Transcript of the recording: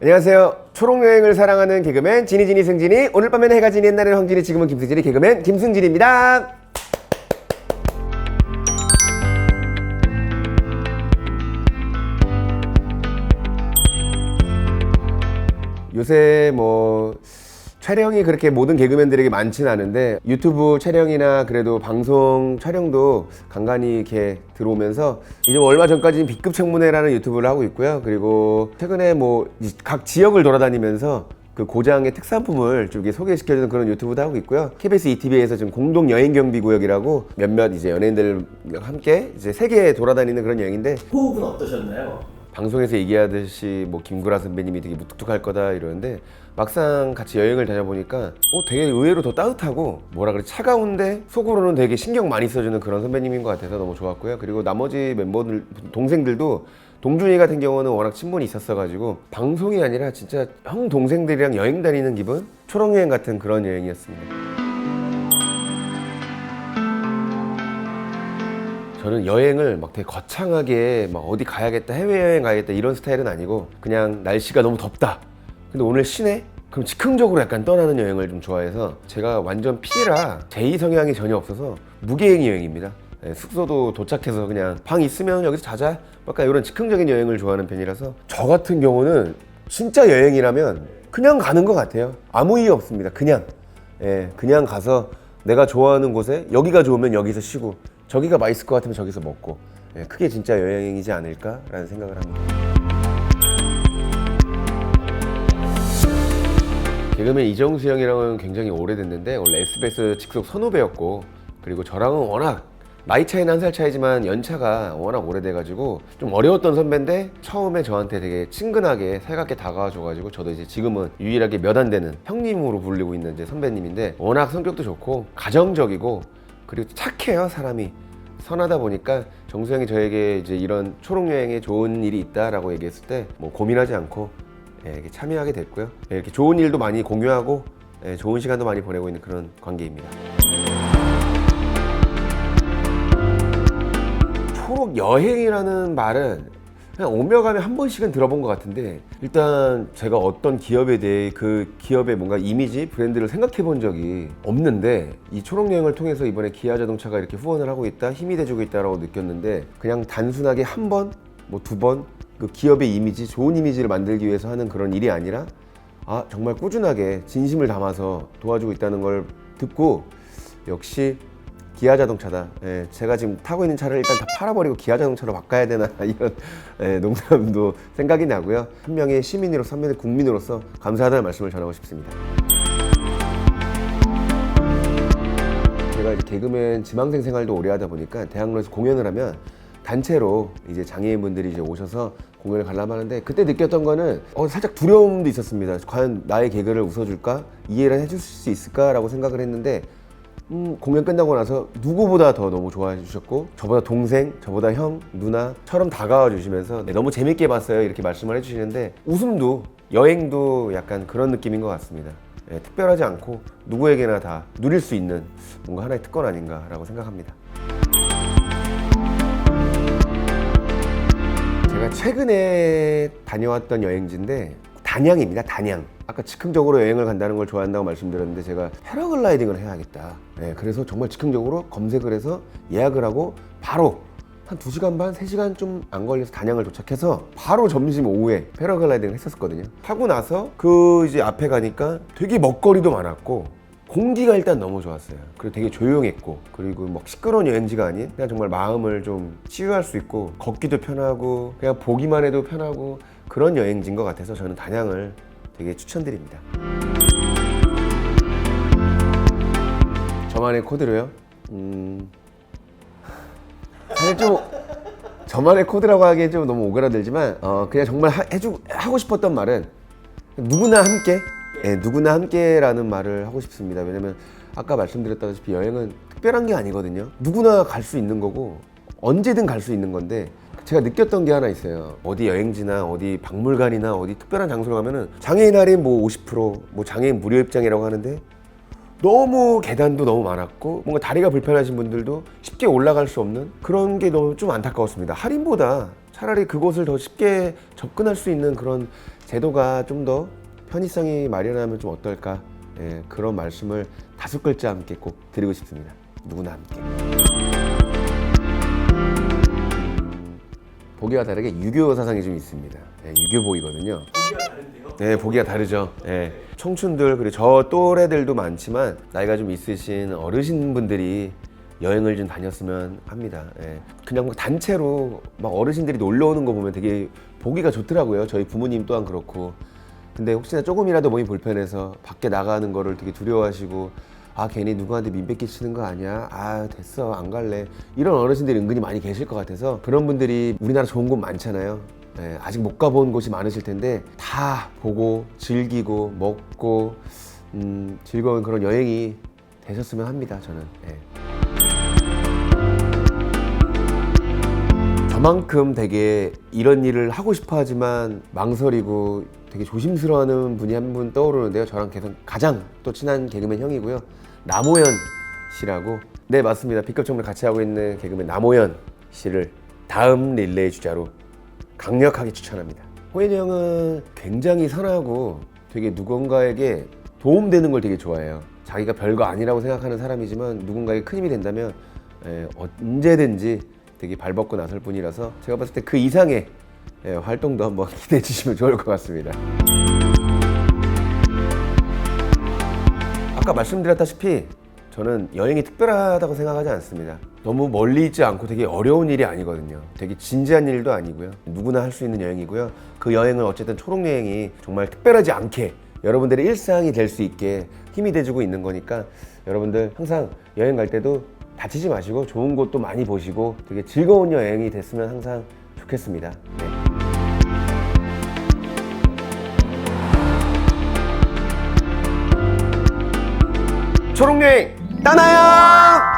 안녕하세요. 초록여행을 사랑하는 개그맨 지니지니 승진이 오늘 밤에는 해가 지는 옛날에는 황진이 지금은 김승진이 개그맨 김승진입니다. 요새 뭐 촬영이 그렇게 모든 개그맨들에게 많지는 않은데 유튜브 촬영이나 그래도 방송 촬영도 간간히 이렇게 들어오면서 이제 뭐 얼마 전까지는 B급 청문회라는 유튜브를 하고 있고요. 그리고 최근에 뭐 각 지역을 돌아다니면서 그 고장의 특산품을 좀 소개시켜주는 그런 유튜브도 하고 있고요. KBS ETV에서 지금 공동 여행 경비 구역이라고 몇몇 이제 연예인들과 함께 이제 세계 돌아다니는 그런 여행인데 호흡은 어떠셨나요? 방송에서 얘기하듯이 뭐 김구라 선배님이 되게 무뚝뚝할 거다 이러는데 막상 같이 여행을 다녀보니까 어 되게 의외로 더 따뜻하고 뭐라 그래 차가운데 속으로는 되게 신경 많이 써주는 그런 선배님인 것 같아서 너무 좋았고요 그리고 나머지 멤버들 동생들도 동준이 같은 경우는 워낙 친분이 있었어가지고 방송이 아니라 진짜 형 동생들이랑 여행 다니는 기분 초록여행 같은 그런 여행이었습니다. 저는 여행을 막 되게 거창하게 막 어디 가야겠다 해외여행 가야겠다 이런 스타일은 아니고 그냥 날씨가 너무 덥다. 근데 오늘 쉬네? 그럼 즉흥적으로 약간 떠나는 여행을 좀 좋아해서 제가 완전 P라. 제2 성향이 전혀 없어서 무계획 여행입니다. 네, 숙소도 도착해서 그냥 방 있으면 여기서 자자. 약간 이런 즉흥적인 여행을 좋아하는 편이라서 저 같은 경우는 진짜 여행이라면 그냥 가는 것 같아요. 아무 이유 없습니다. 그냥. 예, 그냥 가서 내가 좋아하는 곳에 여기가 좋으면 여기서 쉬고 저기가 맛있을 것 같으면 저기서 먹고 예, 그게 진짜 여행이지 않을까라는 생각을 합니다. 개그맨 이정수 형이랑은 굉장히 오래됐는데 원래 SBS 직속 선후배였고 그리고 저랑은 워낙 나이 차이는 한 살 차이지만 연차가 워낙 오래돼가지고 좀 어려웠던 선배인데 처음에 저한테 되게 친근하게 살갑게 다가와줘가지고 저도 이제 지금은 유일하게 몇 안 되는 형님으로 불리고 있는 이제 선배님인데 워낙 성격도 좋고 가정적이고 그리고 착해요 사람이 선하다 보니까 정수 형이 저에게 이제 이런 초록 여행에 좋은 일이 있다라고 얘기했을 때 뭐 고민하지 않고 예, 이렇게 참여하게 됐고요. 예, 이렇게 좋은 일도 많이 공유하고 예, 좋은 시간도 많이 보내고 있는 그런 관계입니다. 초록 여행이라는 말은 오며 가며 한 번씩은 들어본 것 같은데 일단 제가 어떤 기업에 대해 그 기업의 뭔가 이미지 브랜드를 생각해 본 적이 없는데 이 초록 여행을 통해서 이번에 기아 자동차가 이렇게 후원을 하고 있다 힘이 돼주고 있다라고 느꼈는데 그냥 단순하게 한 번 뭐 두 번 그 기업의 이미지 좋은 이미지를 만들기 위해서 하는 그런 일이 아니라 아 정말 꾸준하게 진심을 담아서 도와주고 있다는 걸 듣고 역시 기아 자동차다. 예, 제가 지금 타고 있는 차를 일단 다 팔아버리고 기아 자동차로 바꿔야 되나 이런 예, 농담도 생각이 나고요. 한 명의 시민으로서 한 명의 국민으로서 감사하다는 말씀을 전하고 싶습니다. 제가 이제 개그맨 지망생 생활도 오래 하다 보니까 대학로에서 공연을 하면 단체로 이제 장애인분들이 이제 오셔서 공연을 관람하는데 그때 느꼈던 거는 어, 살짝 두려움도 있었습니다. 과연 나의 개그를 웃어줄까 이해를 해줄 수 있을까라고 생각을 했는데 음, 공연 끝나고 나서 누구보다 더 너무 좋아해 주셨고 저보다 동생, 저보다 형, 누나처럼 다가와 주시면서 네, 너무 재밌게 봤어요 이렇게 말씀을 해주시는데 웃음도 여행도 약간 그런 느낌인 것 같습니다. 예, 특별하지 않고 누구에게나 다 누릴 수 있는 뭔가 하나의 특권 아닌가라고 생각합니다. 제가 최근에 다녀왔던 여행지인데 단양입니다. 단양. 아까 즉흥적으로 여행을 간다는 걸 좋아한다고 말씀드렸는데 제가 패러글라이딩을 해야겠다. 네, 그래서 정말 즉흥적으로 검색을 해서 예약을 하고 바로 한 2시간 반, 3시간 좀 안 걸려서 단양을 도착해서 바로 점심 오후에 패러글라이딩을 했었거든요. 하고 나서 그 이제 앞에 가니까 되게 먹거리도 많았고 공기가 일단 너무 좋았어요. 그리고 되게 조용했고 그리고 막 시끄러운 여행지가 아닌 그냥 정말 마음을 좀 치유할 수 있고 걷기도 편하고 그냥 보기만 해도 편하고 그런 여행지인 것 같아서 저는 단양을 되게 추천드립니다. 저만의 코드로요? 음... 사실 좀 저만의 코드라고 하기엔 좀 너무 오그라들지만 어, 그냥 정말 하, 해주, 하고 싶었던 말은 누구나 함께 예, 누구나 함께라는 말을 하고 싶습니다. 왜냐면 아까 말씀드렸다시피 여행은 특별한 게 아니거든요. 누구나 갈 수 있는 거고 언제든 갈 수 있는 건데 제가 느꼈던 게 하나 있어요. 어디 여행지나 어디 박물관이나 어디 특별한 장소를 가면은 장애인 할인 뭐 50%뭐 장애인 무료 입장이라고 하는데 너무 계단도 너무 많았고 뭔가 다리가 불편하신 분들도 쉽게 올라갈 수 없는 그런 게 너무 좀 안타까웠습니다. 할인보다 차라리 그곳을 더 쉽게 접근할 수 있는 그런 제도가 좀 더 편의성이 마련하면 좀 어떨까 예, 그런 말씀을 다섯 글자 함께 꼭 드리고 싶습니다. 누구나 함께. 보기와 다르게 유교 사상이 좀 있습니다. 예, 유교보이거든요. 네, 보기가 다르죠. 예. 청춘들 그리고 저 또래들도 많지만 나이가 좀 있으신 어르신분들이 여행을 좀 다녔으면 합니다. 예. 그냥 뭐 단체로 막 어르신들이 놀러 오는 거 보면 되게 보기가 좋더라고요. 저희 부모님 또한 그렇고. 근데 혹시나 조금이라도 몸이 불편해서 밖에 나가는 거를 되게 두려워하시고 아 괜히 누구한테 민폐 끼치는 거 아니야? 아 됐어 안 갈래 이런 어르신들이 은근히 많이 계실 것 같아서 그런 분들이 우리나라 좋은 곳 많잖아요 예, 아직 못 가본 곳이 많으실 텐데 다 보고 즐기고 먹고 음, 즐거운 그런 여행이 되셨으면 합니다 저는 예. 저만큼 되게 이런 일을 하고 싶어 하지만 망설이고 되게 조심스러워하는 분이 한 분 떠오르는데요. 저랑 계속 가장 또 친한 개그맨 형이고요. 남호연 씨라고. 네, 맞습니다. B급 청을 같이 하고 있는 개그맨 남호연 씨를 다음 릴레이 주자로 강력하게 추천합니다. 호연이 형은 굉장히 선하고 되게 누군가에게 도움되는 걸 되게 좋아해요. 자기가 별거 아니라고 생각하는 사람이지만 누군가에게 큰 힘이 된다면 에, 언제든지 되게 발벗고 나설 분이라서 제가 봤을 때 그 이상의 예, 활동도 한번 기대해 주시면 좋을 것 같습니다. 아까 말씀드렸다시피 저는 여행이 특별하다고 생각하지 않습니다. 너무 멀리 있지 않고 되게 어려운 일이 아니거든요. 되게 진지한 일도 아니고요. 누구나 할 수 있는 여행이고요. 그 여행은 어쨌든 초록 여행이 정말 특별하지 않게 여러분들의 일상이 될 수 있게 힘이 돼주고 있는 거니까 여러분들 항상 여행 갈 때도 다치지 마시고 좋은 곳도 많이 보시고 되게 즐거운 여행이 됐으면 항상 좋겠습니다. 네. 초록 여행 떠나요!